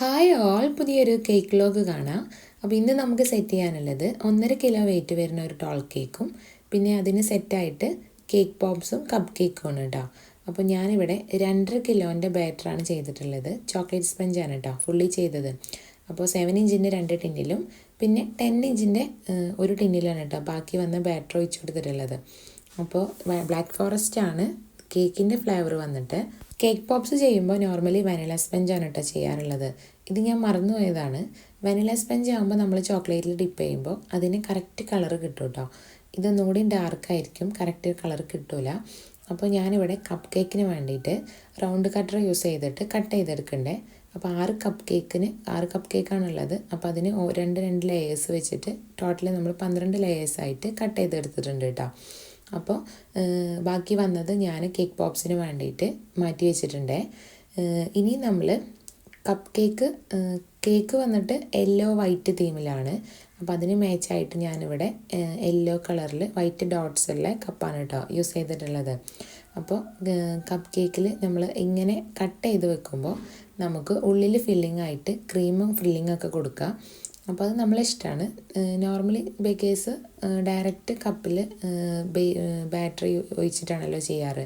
Hi all പുതിയൊരു cake vlog കാണാം. അപ്പോൾ ഇന്ന് നമുക്ക് സെറ്റ് ചെയ്യാനുള്ളത് ഒന്നര കിലോ വെയിറ്റ് വരുന്ന ഒരു ടോൾ കേക്കും പിന്നെ അതിന് സെറ്റായിട്ട് കേക്ക് പോപ്സും കപ്പ് കേക്കും ആണ് കേട്ടോ അപ്പോൾ ഞാനിവിടെ രണ്ടര കിലോന്റെ ബാറ്ററാണ് ചെയ്തിട്ടുള്ളത്. ചോക്ലേറ്റ് സ്പഞ്ചാണ് കേട്ടോ ഫുള്ളി ചെയ്തത്. അപ്പോൾ സെവൻ ഇഞ്ചിന്റെ രണ്ട് ടിന്നിലും പിന്നെ ടെൻ ഇഞ്ചിന്റെ ഒരു ടിന്നിലാണ് കേട്ടോ ബാക്കി വന്ന ബാറ്റർ ഒഴിച്ചു കൊടുത്തിട്ടുള്ളത്. അപ്പോൾ ബ്ലാക്ക് ഫോറസ്റ്റ് ആണ് കേക്കിന്റെ ഫ്ലേവർ വന്നിട്ട്. കേക്ക് പോപ്സ് ചെയ്യുമ്പോൾ നോർമലി വനില സ്പഞ്ചാണ് കേട്ടോ ചെയ്യാറുള്ളത്. ഇത് ഞാൻ മറന്നു പോയതാണ് വനില സ്പഞ്ച് ആകുമ്പോൾ നമ്മൾ ചോക്ലേറ്റിൽ ഡിപ്പ് ചെയ്യുമ്പോൾ അതിന് കറക്റ്റ് കളർ കിട്ടും കേട്ടോ ഇതൊന്നുകൂടി ഡാർക്കായിരിക്കും കറക്റ്റ് കളർ കിട്ടില്ല അപ്പോൾ ഞാനിവിടെ കപ്പ് കേക്കിന് വേണ്ടിയിട്ട് റൗണ്ട് കട്ടർ യൂസ് ചെയ്തിട്ട് കട്ട് ചെയ്തെടുക്കണ്ടേ. അപ്പോൾ ആറ് കപ്പ് കേക്കിന് ആറ് കപ്പ് കേക്കാണുള്ളത് അപ്പോൾ അതിന് രണ്ട് രണ്ട് ലെയേഴ്സ് വെച്ചിട്ട് ടോട്ടൽ നമ്മൾ പന്ത്രണ്ട് ലെയേഴ്സായിട്ട് കട്ട് ചെയ്തെടുത്തിട്ടുണ്ട് കേട്ടോ അപ്പോൾ ബാക്കി വന്നത് ഞാൻ കേക്ക് പോപ്സിന് വേണ്ടിയിട്ട് മാറ്റി വെച്ചിട്ടുണ്ട്. ഇനി നമ്മൾ കപ്പ് കേക്ക് കേക്ക് വന്നിട്ട് യെല്ലോ വൈറ്റ് തീമിലാണ് അപ്പോൾ അതിന് മാച്ചായിട്ട് ഞാനിവിടെ യെല്ലോ കളറിൽ വൈറ്റ് ഡോട്ട്സ് ഉള്ള കപ്പാണ് കേട്ടോ യൂസ് ചെയ്തിട്ടുള്ളത്. അപ്പോൾ കപ്പ് കേക്കിൽ നമ്മൾ ഇങ്ങനെ കട്ട് ചെയ്ത് വെക്കുമ്പോൾ നമുക്ക് ഉള്ളിൽ ഫില്ലിംഗ് ആയിട്ട് ക്രീമും ഫില്ലിംഗ് ഒക്കെ കൊടുക്കുക അപ്പോൾ അത് നമ്മളെ ഇഷ്ടമാണ് നോർമലി ബേക്കേഴ്സ് ഡയറക്റ്റ് കപ്പിൽ ബാറ്ററി ഒഴിച്ചിട്ടാണല്ലോ ചെയ്യാറ്.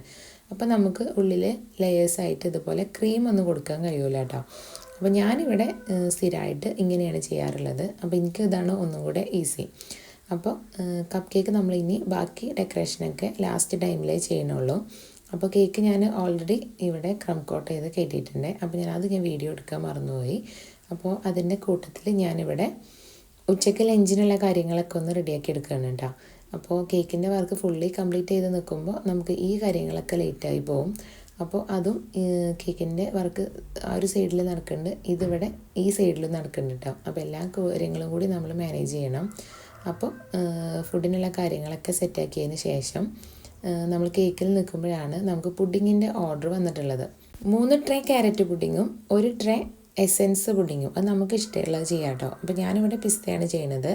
അപ്പോൾ നമുക്ക് ഉള്ളിൽ ലെയേഴ്സായിട്ട് ഇതുപോലെ ക്രീം ഒന്നും കൊടുക്കാൻ കഴിയൂല കേട്ടോ. അപ്പോൾ ഞാനിവിടെ സ്ഥിരമായിട്ട് ഇങ്ങനെയാണ് ചെയ്യാറുള്ളത്. അപ്പോൾ എനിക്ക് ഇതാണ് ഒന്നും കൂടെ ഈസി അപ്പോൾ കപ്പ് കേക്ക് നമ്മൾ ഇനി ബാക്കി ഡെക്കറേഷനൊക്കെ ലാസ്റ്റ് ടൈമിലേ ചെയ്യണുള്ളൂ. അപ്പോൾ കേക്ക് ഞാൻ ഓൾറെഡി ഇവിടെ ക്രം കോട്ട് ചെയ്ത് കയറ്റിയിട്ടുണ്ട് അപ്പോൾ ഞാൻ അത് ഞാൻ വീഡിയോ എടുക്കാൻ മറന്നുപോയി. അപ്പോൾ അതിന്റെ കൂട്ടത്തിൽ ഞാനിവിടെ ഉച്ചയ്ക്ക് ലഞ്ചിനുള്ള കാര്യങ്ങളൊക്കെ ഒന്ന് റെഡിയാക്കി എടുക്കുകയാണ് കേട്ടോ. അപ്പോൾ കേക്കിന്റെ വർക്ക് ഫുള്ളി കംപ്ലീറ്റ് ചെയ്ത് നിൽക്കുമ്പോൾ നമുക്ക് ഈ കാര്യങ്ങളൊക്കെ ലേറ്റായി പോകും അപ്പോൾ അതും കേക്കിന്റെ വർക്ക് ആ ഒരു സൈഡിൽ നടക്കുന്നുണ്ട് ഇതിവിടെ ഈ സൈഡിൽ നടക്കുന്നുണ്ട് കേട്ടോ. അപ്പോൾ എല്ലാ കാര്യങ്ങളും കൂടി നമ്മൾ മാനേജ് ചെയ്യണം. അപ്പോൾ ഫുഡിനുള്ള കാര്യങ്ങളൊക്കെ സെറ്റാക്കിയതിന് ശേഷം നമ്മൾ കേക്കിൽ നിൽക്കുമ്പോഴാണ് നമുക്ക് പുഡിങ്ങിന്റെ ഓർഡർ വന്നിട്ടുള്ളത്. മൂന്ന് ട്രേ ക്യാരറ്റ് പുഡിങ്ങും ഒരു ട്രേ എസെൻസ് പുഡിങ്ങും. അത് നമുക്ക് ഇഷ്ടമുള്ളത് ചെയ്യാം കേട്ടോ അപ്പോൾ ഞാനിവിടെ പിസ്തയാണ് ചെയ്യണത്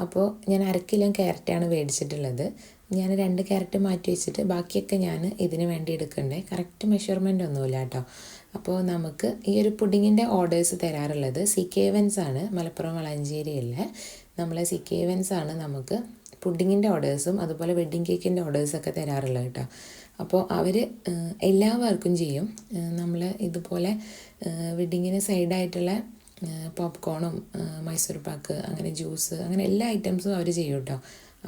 അപ്പോൾ ഞാൻ അരക്കിലോ കിലോ ക്യാരറ്റാണ് മേടിച്ചിട്ടുള്ളത്. ഞാൻ രണ്ട് ക്യാരറ്റ് മാറ്റി വെച്ചിട്ട് ബാക്കിയൊക്കെ ഞാൻ ഇതിന് വേണ്ടി എടുക്കണ്ടേ. കറക്റ്റ് മെഷർമെന്റ് ഒന്നുമില്ല കേട്ടോ അപ്പോൾ നമുക്ക് ഈ ഒരു പുഡിങ്ങിന്റെ ഓർഡേഴ്സ് തരാറുള്ളത്. സി കെ ആണ്. മലപ്പുറം വളഞ്ചേരിയിലെ നമ്മളെ സി കെ ആണ് നമുക്ക് പുഡിങ്ങിന്റെ ഓർഡേഴ്സും അതുപോലെ വെഡ്ഡിങ് കേക്കിന്റെ ഓർഡേഴ്സൊക്കെ തരാറുള്ളത് കേട്ടോ. അപ്പോൾ അവർ എല്ലാവർക്കും ചെയ്യും. നമ്മൾ ഇതുപോലെ വെഡ്ഡിങ്ങിന് സൈഡായിട്ടുള്ള പോപ്കോണും മൈസൂർ പാക്ക് അങ്ങനെ ജ്യൂസ് അങ്ങനെ എല്ലാ ഐറ്റംസും അവർ ചെയ്യും കേട്ടോ.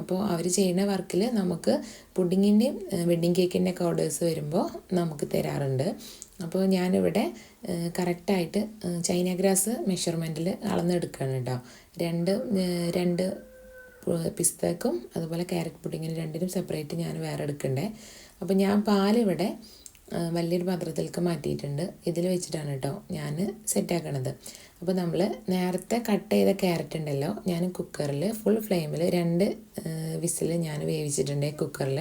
അപ്പോൾ അവർ ചെയ്യുന്ന വർക്കിൽ നമുക്ക് പുഡിങ്ങിന്റെയും വെഡ്ഡിങ് കേക്കിന്റെ ഒക്കെ ഓർഡേഴ്സ് വരുമ്പോൾ നമുക്ക് തരാറുണ്ട്. അപ്പോൾ ഞാനിവിടെ കറക്റ്റായിട്ട് ചൈന ഗ്രാസ് മെഷർമെന്റിൽ അളന്നെടുക്കുകയാണ് കേട്ടോ. രണ്ട് രണ്ട് പിസ്തക്കും അതുപോലെ ക്യാരറ്റ് പുഡിങ്ങിന് രണ്ടിനും സെപ്പറേറ്റ് ഞാൻ വേറെ എടുക്കണ്ടേ. അപ്പോൾ ഞാൻ പാലിവിടെ വലിയൊരു പാത്രത്തിലേക്ക് മാറ്റിയിട്ടുണ്ട്. ഇതിൽ വെച്ചിട്ടാണ് കേട്ടോ ഞാൻ സെറ്റാക്കണത് അപ്പോൾ നമ്മൾ നേരത്തെ കട്ട് ചെയ്ത ക്യാരറ്റ് ഉണ്ടല്ലോ ഞാൻ കുക്കറിൽ ഫുൾ ഫ്ലെയിമിൽ രണ്ട് വിസിൽ ഞാൻ വേവിച്ചിട്ടുണ്ട് കുക്കറിൽ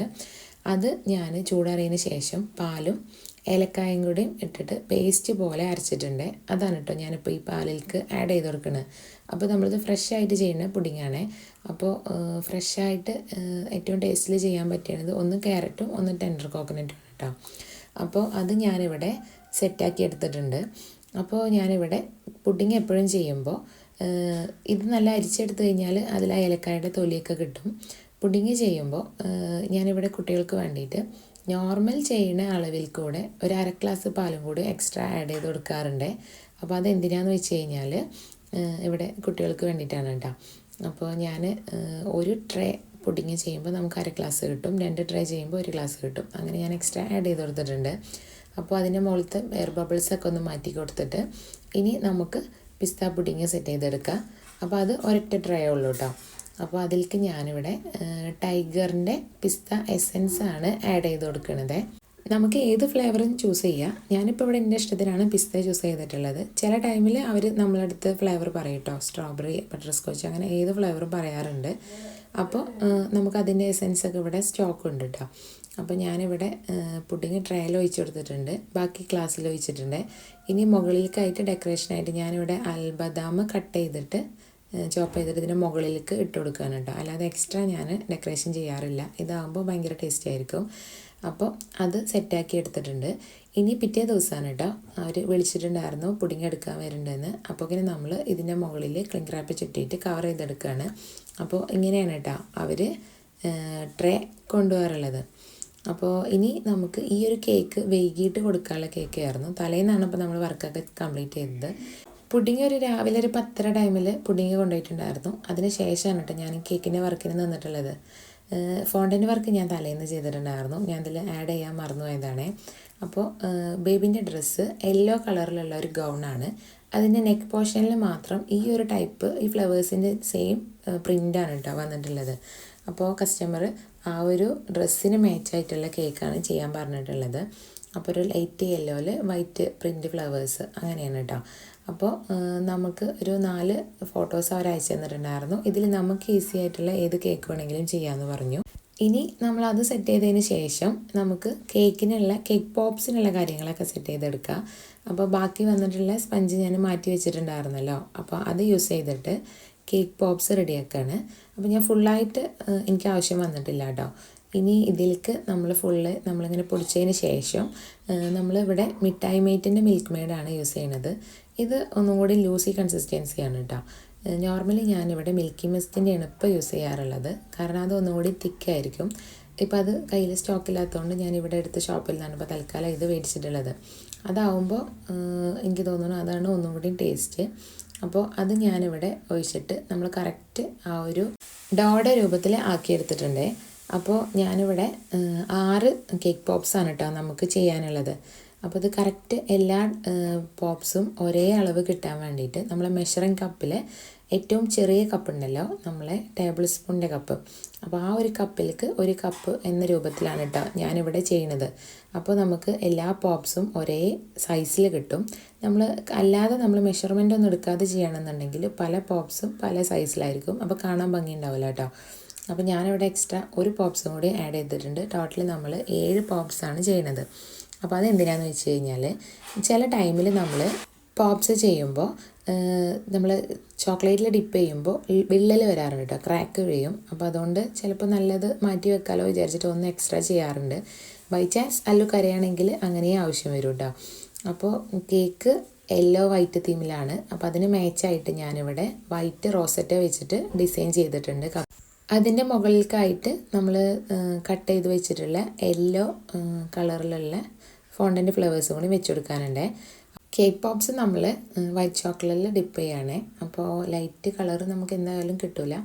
അത് ഞാൻ ചൂടാറിയതിന് ശേഷം പാലും ഏലക്കായും കൂടി ഇട്ടിട്ട് പേസ്റ്റ് പോലെ അരച്ചിട്ടുണ്ട്. അതാണ് കേട്ടോ ഞാനിപ്പോൾ ഈ പാലിൽക്ക് ആഡ് ചെയ്ത് കൊടുക്കുന്നത് അപ്പോൾ നമ്മളിത് ഫ്രഷ് ആയിട്ട് ചെയ്യുന്ന പുഡിങ്ങാണേ. അപ്പോൾ ഫ്രഷ് ആയിട്ട് ഏറ്റവും ടേസ്റ്റിൽ ചെയ്യാൻ പറ്റിയത് ഒന്ന് ക്യാരറ്റും ഒന്ന് ടെൻഡർ കോക്കനറ്റും കേട്ടോ അപ്പോൾ അത് ഞാനിവിടെ സെറ്റാക്കി എടുത്തിട്ടുണ്ട്. അപ്പോൾ ഞാനിവിടെ പുഡിങ് എപ്പോഴും ചെയ്യുമ്പോൾ ഇത് നല്ല അരിച്ചെടുത്ത് കഴിഞ്ഞാൽ അതിൽ ഏലക്കായുടെ തൊലിയൊക്കെ കിട്ടും. പുഡിങ് ചെയ്യുമ്പോൾ ഞാനിവിടെ കുട്ടികൾക്ക് വേണ്ടിയിട്ട് നോർമൽ ചെയ്യുന്ന അളവിൽ കൂടെ ഒരു അര ഗ്ലാസ് പാലും കൂടി എക്സ്ട്രാ ആഡ് ചെയ്ത് കൊടുക്കാറുണ്ട്. അപ്പോൾ അത് എന്തിനാന്ന് വെച്ച് കഴിഞ്ഞാൽ ഇവിടെ കുട്ടികൾക്ക് വേണ്ടിയിട്ടാണ് കേട്ടോ. അപ്പോൾ ഞാൻ ഒരു ട്രേ പുഡിങ് ചെയ്യുമ്പോൾ നമുക്ക് അര ഗ്ലാസ് കിട്ടും രണ്ട് ട്രേ ചെയ്യുമ്പോൾ ഒരു ഗ്ലാസ് കിട്ടും. അങ്ങനെ ഞാൻ എക്സ്ട്രാ ആഡ് ചെയ്ത് കൊടുത്തിട്ടുണ്ട്. അപ്പോൾ അതിന്റെ മുകളിലത്തെ എയർ ബബിൾസൊക്കെ ഒന്ന് മാറ്റി കൊടുത്തിട്ട് ഇനി നമുക്ക് പിസ്ത പുഡിങ് സെറ്റ് ചെയ്തെടുക്കാം. അപ്പോൾ അത് ഒരൊറ്റ ട്രേ ഉള്ളൂ കേട്ടോ. അപ്പോൾ അതിലേക്ക് ഞാനിവിടെ ടൈഗറിന്റെ പിസ്ത എസെൻസ് ആണ് ആഡ് ചെയ്ത് കൊടുക്കുന്നത് നമുക്ക് ഏത് ഫ്ലേവറും ചൂസ് ചെയ്യാം. ഞാനിപ്പോൾ ഇവിടെ എന്റെ ഇഷ്ടത്തിനാണ് പിസ്ത ചൂസ് ചെയ്തിട്ടുള്ളത്. ചില ടൈമിൽ അവർ നമ്മളടുത്ത് ഫ്ലേവർ പറയും കേട്ടോ സ്ട്രോബെറി ബട്ടർ സ്കോച്ച് അങ്ങനെ ഏത് ഫ്ലേവറും പറയാറുണ്ട്. അപ്പോൾ നമുക്ക് അതിന്റെ എസെൻസ് ഒക്കെ ഇവിടെ സ്റ്റോക്ക് ഉണ്ട് കേട്ടോ അപ്പോൾ ഞാനിവിടെ പുഡിങ് ട്രയൽ ഒഴിച്ചു കൊടുത്തിട്ടുണ്ട്. ബാക്കി ക്ലാസ്സിൽ ഒഴിച്ചിട്ടുണ്ട്. ഇനി മുകളിലേക്കായിട്ട് ഡെക്കറേഷനായിട്ട് ഞാനിവിടെ അൽബദാം കട്ട് ചെയ്തിട്ട് ചോപ്പ് ചെയ്തിട്ട് ഇതിന്റെ മുകളിലേക്ക് ഇട്ട് കൊടുക്കുകയാണ് കേട്ടോ. അല്ലാതെ എക്സ്ട്രാ ഞാൻ ഡെക്കറേഷൻ ചെയ്യാറില്ല. ഇതാകുമ്പോൾ ഭയങ്കര ടേസ്റ്റി ആയിരിക്കും. അപ്പോൾ അത് സെറ്റാക്കി എടുത്തിട്ടുണ്ട്. ഇനി പിറ്റേ ദിവസമാണ് കേട്ടോ. അവർ വിളിച്ചിട്ടുണ്ടായിരുന്നു പുഡിങ് എടുക്കാൻ വരുന്നുണ്ടെന്ന്. അപ്പോൾ ഇങ്ങനെ നമ്മൾ ഇതിന്റെ മുകളിൽ ക്ലിങ് റാപ്പ് ചുറ്റിയിട്ട് കവർ ചെയ്തെടുക്കുകയാണ് അപ്പോൾ ഇങ്ങനെയാണ് കേട്ടോ അവർ ട്രേ കൊണ്ടുപോകാറുള്ളത്. അപ്പോൾ ഇനി നമുക്ക് ഈ ഒരു കേക്ക് വൈകിട്ട് കൊടുക്കാനുള്ള കേക്ക് ആയിരുന്നു. തലേന്നാണ് ഇപ്പോൾ നമ്മൾ വർക്കൊക്കെ കംപ്ലീറ്റ് ചെയ്തത്. പുഡിങ് ഒരു രാവിലെ ഒരു പത്തര ടൈമിൽ പുഡിങ് കൊണ്ടുപോയിട്ടുണ്ടായിരുന്നു. അതിന് ശേഷമാണ് കേട്ടോ ഞാൻ കേക്കിന്റെ വർക്കിന് നിന്നിട്ടുള്ളത്. ഫോണ്ടന്റ് വർക്ക് ഞാൻ തലേന്ന് ചെയ്തിട്ടുണ്ടായിരുന്നു. ഞാൻ അതിൽ ആഡ് ചെയ്യാൻ മറന്നു പോയതാണേ അപ്പോൾ ബേബിന്റെ ഡ്രസ്സ് യെല്ലോ കളറിലുള്ള ഒരു ഗൗണാണ് അതിന്റെ നെക്ക് പോർഷനിൽ മാത്രം ഈ ഒരു ടൈപ്പ് ഈ ഫ്ലവേഴ്സിന്റെ സെയിം പ്രിന്റാണ് കേട്ടോ വന്നിട്ടുള്ളത്. അപ്പോൾ കസ്റ്റമർ ആ ഒരു ഡ്രസ്സിന് മാച്ചായിട്ടുള്ള കേക്കാണ് ചെയ്യാൻ പറഞ്ഞിട്ടുള്ളത്. അപ്പോൾ ഒരു ലൈറ്റ് യെല്ലോയിൽ വൈറ്റ് പ്രിന്റ് ഫ്ലവേഴ്സ് അങ്ങനെയാണ് കേട്ടോ. അപ്പോൾ നമുക്ക് ഒരു നാല് ഫോട്ടോസ് അവർ അയച്ചു തന്നിട്ടുണ്ടായിരുന്നു. ഇതിൽ നമുക്ക് ഈസി ആയിട്ടുള്ള ഏത് കേക്ക് വേണമെങ്കിലും ചെയ്യാമെന്ന് പറഞ്ഞു. ഇനി നമ്മൾ അത് സെറ്റ് ചെയ്തതിന് ശേഷം നമുക്ക് കേക്കിനുള്ള കേക്ക് പോപ്സിനുള്ള കാര്യങ്ങളൊക്കെ സെറ്റ് ചെയ്തെടുക്കുക അപ്പോൾ ബാക്കി വന്നിട്ടുള്ള സ്പഞ്ച് ഞാൻ മാറ്റി വെച്ചിട്ടുണ്ടായിരുന്നല്ലോ. അപ്പോൾ അത് യൂസ് ചെയ്തിട്ട് കേക്ക് പോപ്സ് റെഡിയാക്കുകയാണ് അപ്പോൾ ഞാൻ ഫുള്ളായിട്ട് എനിക്ക് ആവശ്യം വന്നിട്ടില്ല കേട്ടോ ഇനി ഇതിലേക്ക് നമ്മൾ ഫുള്ള് നമ്മളിങ്ങനെ പൊടിച്ചതിന് ശേഷം നമ്മളിവിടെ മിഠായി മേറ്റിന്റെ മിൽക്ക് മെയ്ഡാണ് യൂസ് ചെയ്യുന്നത് ഇത് ഒന്നും കൂടി ലൂസി കൺസിസ്റ്റൻസിയാണ് കേട്ടോ നോർമലി ഞാനിവിടെ മിൽക്കി മിസ്റ്റിന്റെയാണ് ഇപ്പോൾ യൂസ് ചെയ്യാറുള്ളത്. കാരണം അത് ഒന്നും കൂടി തിക്കായിരിക്കും ഇപ്പം അത് കയ്യിൽ സ്റ്റോക്കില്ലാത്തതുകൊണ്ട് ഞാൻ ഇവിടെ എടുത്ത് ഷോപ്പിൽ നിന്നാണ് ഇപ്പോൾ തൽക്കാലം ഇത് മേടിച്ചിട്ടുള്ളത്. അതാവുമ്പോൾ എനിക്ക് തോന്നുന്നു അതാണ് ഒന്നും കൂടി ടേസ്റ്റ് അപ്പോൾ അത് ഞാനിവിടെ ഒഴിച്ചിട്ട് നമ്മൾ കറക്റ്റ് ആ ഒരു ഡോയുടെ രൂപത്തിൽ ആക്കിയെടുത്തിട്ടുണ്ട്. അപ്പോൾ ഞാനിവിടെ ആറ് കേക്ക് പോപ്സാണ് കേട്ടോ നമുക്ക് ചെയ്യാനുള്ളത്. അപ്പോൾ ഇത് കറക്റ്റ് എല്ലാ പോപ്സും ഒരേ അളവ് കിട്ടാൻ വേണ്ടിയിട്ട് നമ്മൾ മെഷറിങ് കപ്പിൽ ഏറ്റവും ചെറിയ കപ്പ് ഉണ്ടല്ലോ നമ്മളെ ടേബിൾ സ്പൂണിന്റെ കപ്പ് അപ്പോൾ ആ ഒരു കപ്പിലേക്ക് ഒരു കപ്പ് എന്ന രൂപത്തിലാണ് കേട്ടോ ഞാനിവിടെ ചെയ്യണത്. അപ്പോൾ നമുക്ക് എല്ലാ പോപ്സും ഒരേ സൈസിൽ കിട്ടും. നമ്മൾ അല്ലാതെ നമ്മൾ മെഷർമെന്റ് ഒന്നും എടുക്കാതെ ചെയ്യണമെന്നുണ്ടെങ്കിൽ പല പോപ്സും പല സൈസിലായിരിക്കും അപ്പോൾ കാണാൻ ഭംഗി ഉണ്ടാവില്ല കേട്ടോ അപ്പോൾ ഞാനിവിടെ എക്സ്ട്രാ ഒരു പോപ്സും കൂടി ആഡ് ചെയ്തിട്ടുണ്ട്. ടോട്ടലി നമ്മൾ ഏഴ് പോപ്സാണ് ചെയ്യുന്നത് അപ്പോൾ അതെന്തിനാന്ന് വെച്ച് കഴിഞ്ഞാൽ ചില ടൈമിൽ നമ്മൾ പോപ്സ് ചെയ്യുമ്പോൾ നമ്മൾ ചോക്ലേറ്റിൽ ഡിപ്പ് ചെയ്യുമ്പോൾ വിള്ളൽ വരാറുണ്ട് കേട്ടോ ക്രാക്ക് വീഴും. അപ്പോൾ അതുകൊണ്ട് ചിലപ്പോൾ നല്ലത് മാറ്റി വെക്കാലോ വിചാരിച്ചിട്ട് ഒന്ന് എക്സ്ട്രാ ചെയ്യാറുണ്ട്. ബൈ ചാൻസ് അല്ലു കരയാണെങ്കിൽ അങ്ങനെ ആവശ്യം വരും കേട്ടോ അപ്പോൾ കേക്ക് യെല്ലോ വൈറ്റ് തീമിലാണ് അപ്പോൾ അതിന് മാച്ചായിട്ട് ഞാനിവിടെ വൈറ്റ് റോസറ്റ വെച്ചിട്ട് ഡിസൈൻ ചെയ്തിട്ടുണ്ട്. അതിന്റെ മുകളിലേക്കായിട്ട് നമ്മൾ കട്ട് ചെയ്ത് വെച്ചിട്ടുള്ള യെല്ലോ കളറിലുള്ള ഫോണ്ടന്റ് ഫ്ലേവേഴ്സ് കൂടി വെച്ച് കൊടുക്കാനുണ്ട് കേക്ക് പോപ്സ് നമ്മൾ വൈറ്റ് ചോക്ലേറ്റിൽ ഡിപ്പ് ചെയ്യണേ. അപ്പോൾ ലൈറ്റ് കളർ നമുക്ക് എന്തായാലും കിട്ടില്ല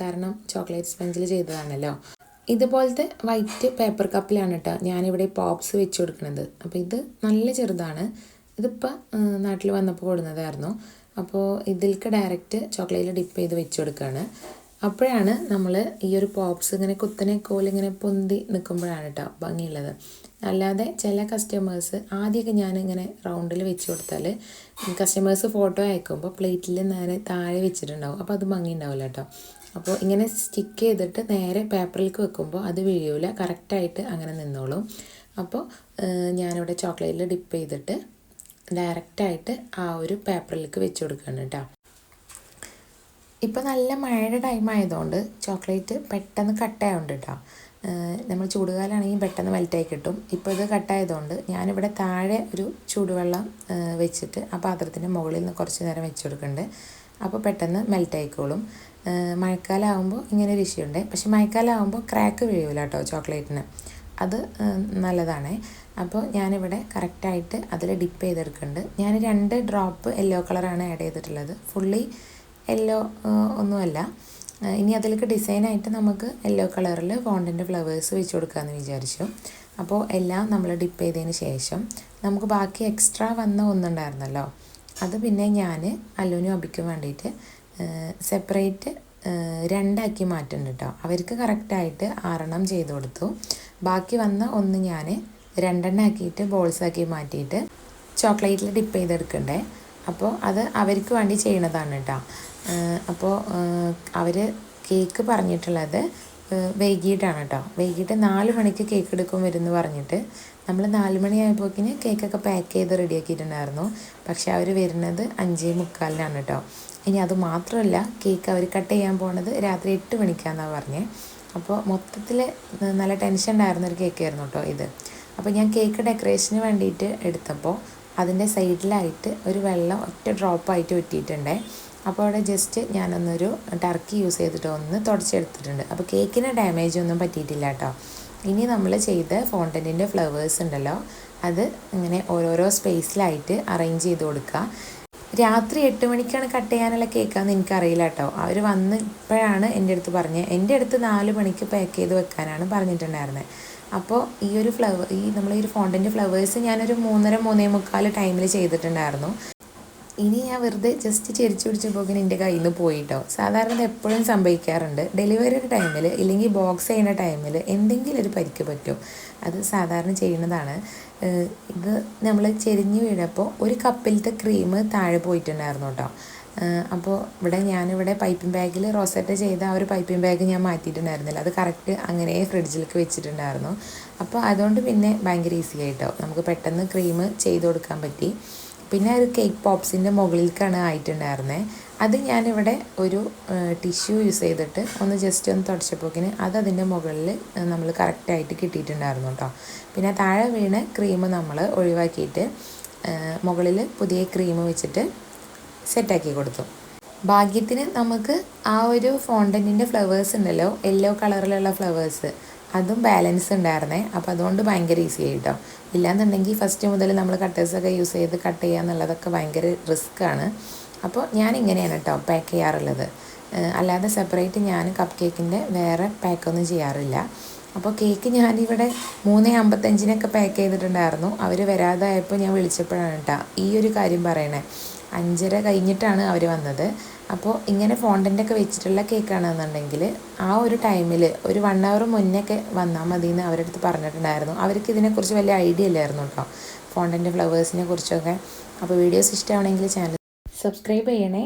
കാരണം ചോക്ലേറ്റ് സ്പെഞ്ചിൽ ചെയ്തതാണല്ലോ. ഇതുപോലത്തെ വൈറ്റ് പേപ്പർ കപ്പിലാണ് കേട്ടോ ഞാനിവിടെ പോപ്സ് വെച്ച് കൊടുക്കുന്നത് അപ്പോൾ ഇത് നല്ല ചെറുതാണ്. ഇതിപ്പോൾ നാട്ടിൽ വന്നപ്പോൾ കൊടുക്കുന്നതായിരുന്നു അപ്പോൾ ഇതിൽക്ക് ഡയറക്റ്റ് ചോക്ലേറ്റിൽ ഡിപ്പ് ചെയ്ത് വെച്ച് കൊടുക്കുകയാണ് അപ്പോഴാണ് നമ്മൾ ഈ ഒരു പോപ്സ് ഇങ്ങനെ കുത്തനെ കോലിങ്ങനെ പൊന്തി നിൽക്കുമ്പോഴാണ് കേട്ടോ ഭംഗിയുള്ളത്. അല്ലാതെ ചില കസ്റ്റമേഴ്സ് ആദ്യമൊക്കെ ഞാനിങ്ങനെ റൗണ്ടിൽ വെച്ച് കൊടുത്താൽ കസ്റ്റമേഴ്സ് ഫോട്ടോ അയക്കുമ്പോൾ പ്ലേറ്റിൽ നേരെ താഴെ വെച്ചിട്ടുണ്ടാവും. അപ്പോൾ അത് ഭംഗി ഉണ്ടാവില്ല കേട്ടോ അപ്പോൾ ഇങ്ങനെ സ്റ്റിക്ക് ചെയ്തിട്ട് നേരെ പേപ്പറിലേക്ക് വെക്കുമ്പോൾ അത് വീഴില്ല കറക്റ്റായിട്ട് അങ്ങനെ നിന്നോളും. അപ്പോൾ ഞാനിവിടെ ചോക്ലേറ്റിൽ ഡിപ്പ് ചെയ്തിട്ട് ഡയറക്റ്റായിട്ട് ആ ഒരു പേപ്പറിലേക്ക് വെച്ച് കൊടുക്കുകയാണ് കേട്ടോ ഇപ്പോൾ നല്ല മഴയുടെ ടൈം ആയതുകൊണ്ട് ചോക്ലേറ്റ് പെട്ടെന്ന് കട്ടായുണ്ട് കേട്ടോ നമ്മൾ ചൂടുകാലാണെങ്കിൽ പെട്ടെന്ന് മെൽറ്റായി കിട്ടും. ഇപ്പോൾ ഇത് കട്ടായതുകൊണ്ട് ഞാനിവിടെ താഴെ ഒരു ചൂടുവെള്ളം വെച്ചിട്ട് ആ പാത്രത്തിന്റെ മുകളിൽ നിന്ന് കുറച്ച് നേരം വെച്ച് കൊടുക്കുന്നുണ്ട് അപ്പോൾ പെട്ടെന്ന് മെൽറ്റായിക്കോളും മഴക്കാലമാകുമ്പോൾ ഇങ്ങനെ ഒരു ഇഷ്യൂ ഉണ്ട്. പക്ഷെ മഴക്കാലമാകുമ്പോൾ ക്രാക്ക് വീഴില്ല കേട്ടോ ചോക്ലേറ്റിന്. അത് നല്ലതാണ്. അപ്പോൾ ഞാനിവിടെ കറക്റ്റായിട്ട് അതിൽ ഡിപ്പ് ചെയ്തെടുക്കുന്നുണ്ട്. ഞാൻ രണ്ട് ഡ്രോപ്പ് യെല്ലോ കളറാണ് ആഡ് ചെയ്തിട്ടുള്ളത്. ഫുള്ളി യെല്ലോ ഒന്നുമല്ല. ഇനി അതിലേക്ക് ഡിസൈനായിട്ട് നമുക്ക് യെല്ലോ കളറിൽ ഫോണ്ടിന്റെ ഫ്ലവേഴ്സ് വെച്ച് കൊടുക്കാമെന്ന് വിചാരിച്ചു. അപ്പോൾ എല്ലാം നമ്മൾ ഡിപ്പ് ചെയ്തതിന് ശേഷം നമുക്ക് ബാക്കി എക്സ്ട്രാ വന്ന ഒന്നുണ്ടായിരുന്നല്ലോ അത് പിന്നെ ഞാൻ അല്ലുവിനും അബിക്കും വേണ്ടിയിട്ട് സെപ്പറേറ്റ് രണ്ടാക്കി മാറ്റുന്നുണ്ട് കേട്ടോ അവർക്ക് കറക്റ്റായിട്ട് ആറെണ്ണം ചെയ്ത് കൊടുത്തു. ബാക്കി വന്ന ഒന്ന് ഞാൻ രണ്ടെണ്ണം ആക്കിയിട്ട് ബോൾസാക്കി മാറ്റിയിട്ട് ചോക്ലേറ്റിൽ ഡിപ്പ് ചെയ്തെടുക്കണ്ടേ? അപ്പോൾ അത് അവർക്ക് വേണ്ടി ചെയ്യണതാണ് കേട്ടോ അപ്പോൾ അവർ കേക്ക് പറഞ്ഞിട്ടുള്ളത് വൈകിട്ടാണ് കേട്ടോ വൈകിട്ട് നാല് മണിക്ക് കേക്ക് എടുക്കും വരുമെന്ന് പറഞ്ഞിട്ട് നമ്മൾ നാല് മണിയായപ്പോക്കിന് കേക്കൊക്കെ പാക്ക് ചെയ്ത് റെഡിയാക്കിയിട്ടുണ്ടായിരുന്നു. പക്ഷേ അവർ വരുന്നത് അഞ്ചേ മുക്കാലിനാണ് കേട്ടോ ഇനി അത് മാത്രമല്ല കേക്ക് അവർ കട്ട് ചെയ്യാൻ പോണത് രാത്രി എട്ട് മണിക്കാണെന്നാണ് പറഞ്ഞത് അപ്പോൾ മൊത്തത്തിൽ നല്ല ടെൻഷൻ ഉണ്ടായിരുന്ന ഒരു കേക്ക് ആയിരുന്നു കേട്ടോ ഇത്. അപ്പോൾ ഞാൻ കേക്ക് ഡെക്കറേഷന് വേണ്ടിയിട്ട് എടുത്തപ്പോൾ അതിന്റെ സൈഡിലായിട്ട് ഒരു വെള്ളം ഒറ്റ ഡ്രോപ്പായിട്ട് ഒറ്റിയിട്ടുണ്ടേ. അപ്പോൾ അവിടെ ജസ്റ്റ് ഞാനൊന്നൊരു ടർക്കി യൂസ് ചെയ്തിട്ട് ഒന്ന് തുടച്ചെടുത്തിട്ടുണ്ട്. അപ്പോൾ കേക്കിന് ഡാമേജ് ഒന്നും പറ്റിയിട്ടില്ല കേട്ടോ. ഇനി നമ്മൾ ചെയ്ത ഫോണ്ടന്റിന്റെ ഫ്ലവേഴ്സ് ഉണ്ടല്ലോ അത് ഇങ്ങനെ ഓരോരോ സ്പേസിലായിട്ട് അറേഞ്ച് ചെയ്ത് കൊടുക്കുക. രാത്രി എട്ട് മണിക്കാണ് കട്ട് ചെയ്യാനുള്ള കേക്കാന്ന് എനിക്കറിയില്ല കേട്ടോ. അവർ വന്ന് ഇപ്പോഴാണ് എന്റെ അടുത്ത് പറഞ്ഞത്. എന്റെ അടുത്ത് നാല് മണിക്ക് പാക്ക് ചെയ്ത് വെക്കാനാണ് പറഞ്ഞിട്ടുണ്ടായിരുന്നത് അപ്പോൾ ഈ ഒരു ഫ്ലവർ ഈ നമ്മൾ ഈ ഒരു ഫോണ്ടന്റെ ഫ്ലവേഴ്സ് ഞാനൊരു മൂന്നര മൂന്നേ മുക്കാൽ ടൈമിൽ ചെയ്തിട്ടുണ്ടായിരുന്നു. ഇനി ഞാൻ വെറുതെ ജസ്റ്റ് ചെരിച്ചു പിടിച്ച് പോകാൻ എന്റെ കയ്യിൽ നിന്ന് പോയിട്ടോ. സാധാരണ എപ്പോഴും സംഭവിക്കാറുണ്ട്. ഡെലിവറി ടൈമിൽ ഇല്ലെങ്കിൽ ബോക്സ് ചെയ്യുന്ന ടൈമിൽ എന്തെങ്കിലും ഒരു പരിക്ക് പറ്റും. അത് സാധാരണ ചെയ്യുന്നതാണ്. ഇത് നമ്മൾ ചെരിഞ്ഞ് വീഴപ്പോൾ ഒരു കപ്പിലത്തെ ക്രീം താഴെ പോയിട്ടുണ്ടായിരുന്നു കേട്ടോ. അപ്പോൾ ഇവിടെ ഞാനിവിടെ പൈപ്പിംഗ് ബാഗിൽ റോസറ്റ് ചെയ്ത ആ ഒരു പൈപ്പിംഗ് ബാഗ് ഞാൻ മാറ്റിയിട്ടുണ്ടായിരുന്നില്ല. അത് കറക്റ്റ് അങ്ങനെ ഫ്രിഡ്ജിലേക്ക് വെച്ചിട്ടുണ്ടായിരുന്നു. അപ്പോൾ അതുകൊണ്ട് പിന്നെ ഭയങ്കര ഈസി ആയിട്ടോ. നമുക്ക് പെട്ടെന്ന് ക്രീം ചെയ്ത് കൊടുക്കാൻ പറ്റി. പിന്നെ ഒരു കേക്ക് പോപ്സിന്റെ മുകളിലേക്കാണ് ആയിട്ടുണ്ടായിരുന്നത് അത് ഞാനിവിടെ ഒരു ടിഷ്യൂ യൂസ് ചെയ്തിട്ട് ഒന്ന് ജസ്റ്റ് ഒന്ന് തുടച്ചപ്പോക്കിന് അത് അതിന്റെ മുകളിൽ നമ്മൾ കറക്റ്റായിട്ട് കിട്ടിയിട്ടുണ്ടായിരുന്നു കേട്ടോ പിന്നെ താഴെ വീണ് ക്രീം നമ്മൾ ഒഴിവാക്കിയിട്ട് മുകളിൽ പുതിയ ക്രീം വെച്ചിട്ട് സെറ്റാക്കി കൊടുത്തു. ഭാഗ്യത്തിന് നമുക്ക് ആ ഒരു ഫോണ്ടന്റിന്റെ ഫ്ലവേഴ്സ് ഉണ്ടല്ലോ യെല്ലോ കളറിലുള്ള ഫ്ലവേഴ്സ് അതും ബാലൻസ് ഉണ്ടായിരുന്നേ. അപ്പോൾ അതുകൊണ്ട് ഭയങ്കര ഈസി ആയിട്ടോ. ഇല്ലാന്നുണ്ടെങ്കിൽ ഫസ്റ്റ് മുതൽ നമ്മൾ കട്ടേഴ്സൊക്കെ യൂസ് ചെയ്ത് കട്ട് ചെയ്യുക എന്നുള്ളതൊക്കെ ഭയങ്കര റിസ്ക്കാണ് അപ്പോൾ ഞാൻ ഇങ്ങനെയാണ് കേട്ടോ പാക്ക് ചെയ്യാറുള്ളത്. അല്ലാതെ സെപ്പറേറ്റ് ഞാൻ കപ്പ് കേക്കിന്റെ വേറെ പാക്കൊന്നും ചെയ്യാറില്ല. അപ്പോൾ കേക്ക് ഞാനിവിടെ മൂന്ന് അമ്പത്തഞ്ചിനൊക്കെ പാക്ക് ചെയ്തിട്ടുണ്ടായിരുന്നു. അവർ വരാതായപ്പോൾ ഞാൻ വിളിച്ചപ്പോഴാണ് കേട്ടോ ഈ ഒരു കാര്യം പറയണേ. അഞ്ചര കഴിഞ്ഞിട്ടാണ് അവർ വന്നത്. അപ്പോൾ ഇങ്ങനെ ഫോണ്ടന്റൊക്കെ വെച്ചിട്ടുള്ള കേക്കാണെന്നുണ്ടെങ്കിൽ ആ ഒരു ടൈമിൽ ഒരു വൺ അവർ മുന്നേ വന്നാൽ മതി എന്ന് അവരുടെ അടുത്ത് പറഞ്ഞിട്ടുണ്ടായിരുന്നു. അവർക്ക് ഇതിനെക്കുറിച്ച് വലിയ ഐഡിയ ഇല്ലായിരുന്നു കേട്ടോ ഫോണ്ടന്റ് ഫ്ലവേഴ്സിനെ കുറിച്ചൊക്കെ. അപ്പോൾ വീഡിയോസ് ഇഷ്ടമാണെങ്കിൽ ചാനൽ സബ്സ്ക്രൈബ് ചെയ്യണേ.